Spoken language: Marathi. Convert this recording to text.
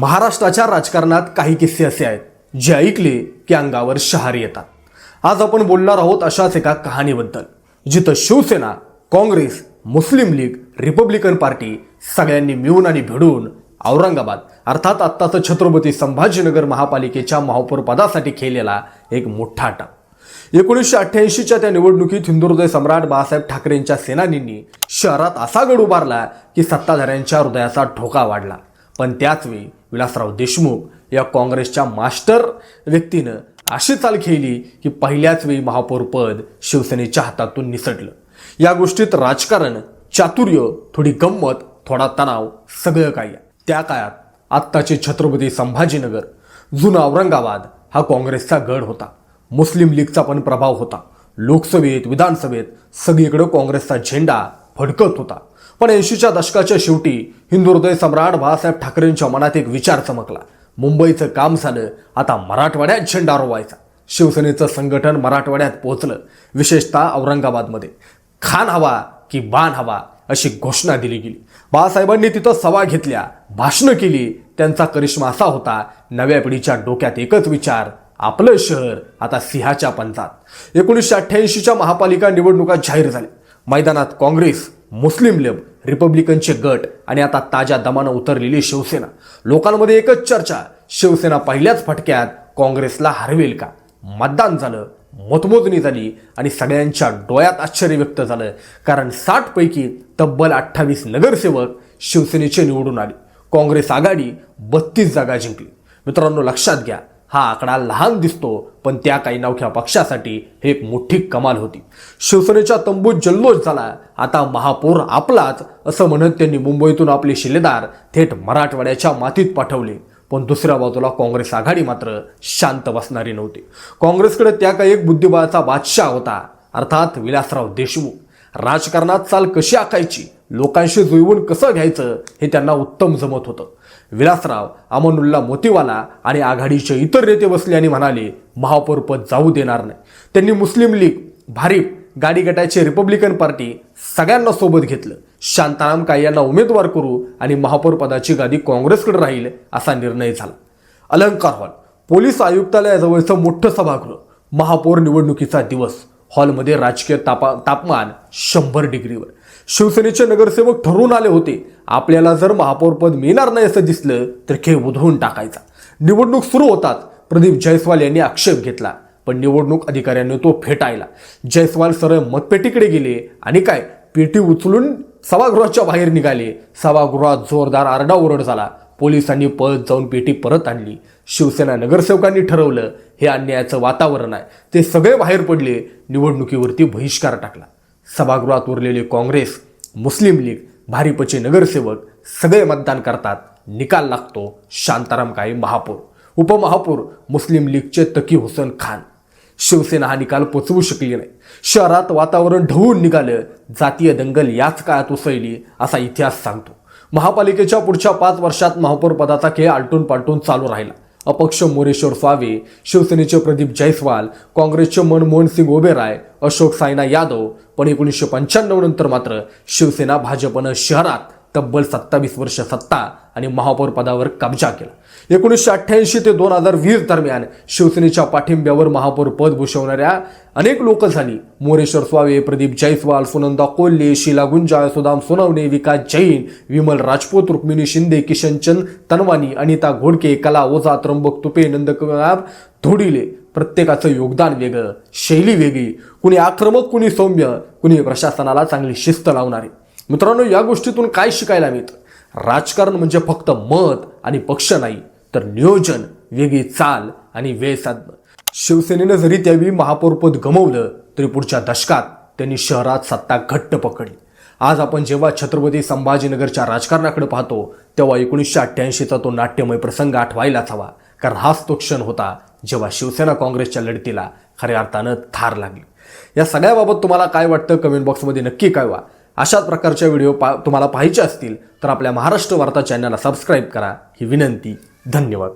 महाराष्ट्राच्या राजकारणात काही किस्से असे आहेत जे ऐकले की अंगावर शहार येतात. आज आपण बोलणार आहोत अशाच एका कहाणीबद्दल जिथं Shiv Sena Congress Muslim League Republican Party सगळ्यांनी मिळून आणि भिडून औरंगाबाद अर्थात आत्ताचं छत्रपती संभाजीनगर महापालिकेच्या महापौरपदासाठी खेळलेला एक मोठा टाप एकोणीसशे अठ्ठ्याऐंशीच्या त्या निवडणुकीत हिंदुहृदय सम्राट बाळासाहेब ठाकरेंच्या सेनानींनी शहरात असा गड उभारला की सत्ताधाऱ्यांच्या हृदयाचा ठोका वाढला. पण त्याचवेळी विलासराव देशमुख या काँग्रेसच्या मास्टर व्यक्तीनं अशी चाल खेळली की पहिल्याच वेळी महापौरपद शिवसेनेच्या हातातून निसटलं. या गोष्टीत राजकारण चातुर्य थोडी गंमत थोडा तणाव सगळं काही त्या काळात आत्ताचे छत्रपती संभाजीनगर जुना औरंगाबाद हा काँग्रेसचा गड होता. मुस्लिम लीगचा पण प्रभाव होता. लोकसभेत विधानसभेत सगळीकडे काँग्रेसचा झेंडा फडकत होता. पण ऐंशीच्या दशकाच्या शेवटी हिंदू हृदय सम्राट बाळासाहेब ठाकरेंच्या मनात एक विचार चमकला. मुंबईचं काम झालं आता मराठवाड्यात झेंडा रोवायचा. शिवसेनेचं संघटन मराठवाड्यात पोहोचलं विशेषतः औरंगाबादमध्ये. खान हवा की बाण हवा अशी घोषणा दिली गेली. बाळासाहेबांनी तिथं सभा घेतल्या भाषणं केली त्यांचा करिश्मा असा होता नव्या पिढीच्या डोक्यात एकच विचार आपलं शहर आता सिंहाच्या पंचात. एकोणीसशे अठ्ठ्याऐंशीच्या महापालिका निवडणुका जाहीर झाल्या. मैदानात काँग्रेस मुस्लिम लीग रिपब्लिकनचे गट आणि आता ताज्या दमानं उतरलेली शिवसेना. लोकांमध्ये एकच चर्चा शिवसेना पहिल्याच फटक्यात काँग्रेसला हरवेल का? मतदान झालं मतमोजणी झाली आणि सगळ्यांच्या डोळ्यात आश्चर्य व्यक्त झालं. कारण साठपैकी तब्बल अठ्ठावीस नगरसेवक शिवसेनेचे निवडून आले. काँग्रेस आघाडी बत्तीस जागा जिंकली. मित्रांनो लक्षात घ्या हा आकडा लहान दिसतो पण त्या काही नवख्या पक्षासाठी हे एक मोठी कमाल होती. शिवसेनेच्या तंबूत जल्लोष झाला. आता महापौर आपलाच असं म्हणत त्यांनी मुंबईतून आपले शिलेदार थेट मराठवाड्याच्या मातीत पाठवले. पण दुसऱ्या बाजूला काँग्रेस आघाडी मात्र शांत बसणारी नव्हती. काँग्रेसकडे त्या काही एक बुद्धिबळाचा बादशाह होता अर्थात विलासराव देशमुख. राजकारणात चाल कशी आखायची लोकांशी जुळवून कसं घ्यायचं हे त्यांना उत्तम जमत होतं. विलासराव अमनुल्ला मोतीवाला आणि आघाडीचे इतर नेते बसले आणि म्हणाले महापौरपद जाऊ देणार नाही. त्यांनी मुस्लिम लीग भारीप गाडी गटाचे रिपब्लिकन पार्टी सगळ्यांना सोबत घेतलं. शांताराम काय यांना उमेदवार करू आणि महापौरपदाची गादी काँग्रेसकडे राहील असा निर्णय झाला. अलंकार हॉल पोलीस आयुक्तालयाजवळचं मोठं सभागृह महापौर निवडणुकीचा दिवस. हॉलमध्ये राजकीय तापा तापमान शंभर डिग्रीवर. शिवसेनेचे नगरसेवक ठरून आले होते. आपल्याला जर महापौरपद मिळणार नाही असं दिसलं तर खेळ उधळून टाकायचा. निवडणूक सुरू होताच प्रदीप जयस्वाल यांनी आक्षेप घेतला. पण निवडणूक अधिकाऱ्यांनी तो फेटाळला. जयस्वाल सरळ मतपेटीकडे गेले आणि काय पेटी उचलून सभागृहाच्या बाहेर निघाले. सभागृहात जोरदार आरडाओरड झाला. पोलिसांनी पळत जाऊन पेटी परत आणली. शिवसेना नगरसेवकांनी ठरवलं हे अन्यायाचं वातावरण आहे. ते सगळे बाहेर पडले. निवडणुकीवरती बहिष्कार टाकला. सभागृहात उरलेले काँग्रेस मुस्लिम लीग भारिपचे नगरसेवक सगळे मतदान करतात. निकाल लागतो शांताराम काळे महापौर. उपमहापौर मुस्लिम लीगचे तकी हुसन खान. शिवसेना हा निकाल पोचवू शकली नाही. शहरात वातावरण ढवून निघालं जातीय दंगल याच काळात उसळली असा इतिहास सांगतो. महापालिकेच्या पुढच्या पाच वर्षात महापौर पदाचा खेळ आलटून पालटून चालू राहिला. अपक्ष मोरेश्वर स्वावे शिवसेनेचे प्रदीप जयस्वाल काँग्रेसचे मनमोहन सिंग ओबेराय अशोक सायना यादव पण एकोणीसशे पंच्याण्णव नंतर मात्र शिवसेना भाजपनं शहरात तब्बल सत्तावीस वर्ष सत्ता आणि महापौर पदावर कब्जा केला. एकोणीसशे अठ्ठ्याऐंशी ते दोन हजार वीस दरम्यान शिवसेनेच्या पाठिंब्यावर महापौर पद भूषवणाऱ्या अनेक लोक झाली मोरेश्वर स्वावे प्रदीप जयस्वाल सुनंदा कोल्हे शीला गुंजाळ सुदाम सोनवणे विकास जैन विमल राजपूत रुक्मिणी शिंदे किशनचंद तनवानी अनिता घोडके कला ओझा त्र्यंबक तुपे नंदकुमार धोडिले प्रत्येकाचं योगदान वेगळं शैली वेगळी. कुणी आक्रमक कुणी सौम्य कुणी प्रशासनाला चांगली शिस्त लावणारे. मित्रांनो या गोष्टीतून काय शिकायला मिळतं? राजकारण म्हणजे फक्त मत आणि पक्ष नाही तर नियोजन वेगळी चाल आणि वेळ साधणं. शिवसेनेनं जरी त्यावेळी महापौरपद गमवलं तरी पुढच्या दशकात त्यांनी शहरात सत्ता घट्ट पकडली. आज आपण जेव्हा छत्रपती संभाजीनगरच्या राजकारणाकडे पाहतो तेव्हा एकोणीसशे अठ्ठ्याऐंशीचा तो नाट्यमय प्रसंग आठवायलाच हवा कारण हाच तो क्षण होता जेव्हा शिवसेना काँग्रेसच्या लढतीला खऱ्या अर्थानं थार लागली. या सगळ्याबाबत तुम्हाला काय वाटतं? कमेंट बॉक्समध्ये नक्की कळवा. अशाच प्रकारच्या व्हिडिओ पा तुम्हाला पाहायचे असतील तर आपल्या महाराष्ट्र वार्ता चॅनलला सबस्क्राईब करा. ही विनंती. धन्यवाद.